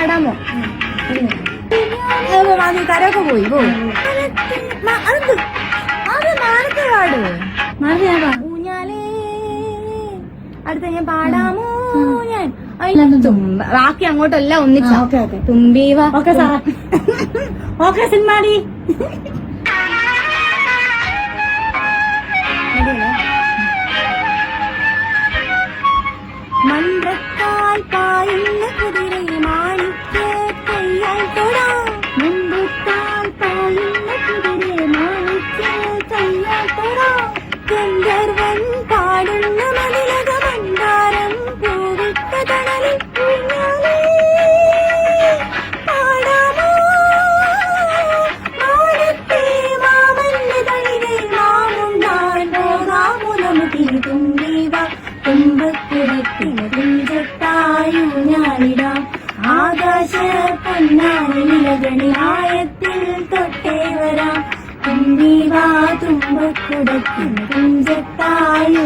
പാടാമോ? അത് കരയൊക്കെ പോയി പോ. അതെന്ത്? അത് മാനത്തെ ഞാൻ പാ ഊഞ്ഞാലേ. അടുത്ത ഞാൻ പാടാമോ ഞാൻ? തുമ്പ ബാക്കി അങ്ങോട്ടല്ല ഒന്നിച്ച. Okay okay. ഓക്കെ സിനിമാടി. മന്ത്രത്താൽ പായുന്ന തുമ്പക്കുടത്തിന് തുഞ്ചത്തായു ഞാനിടാം ആകാശ പൊന്നാനിലകണി ആയത്തിൽ തൊട്ടേ വരാം. തുമ്പീവ തുമ്പക്കുടത്തിന് തുഞ്ചത്തായു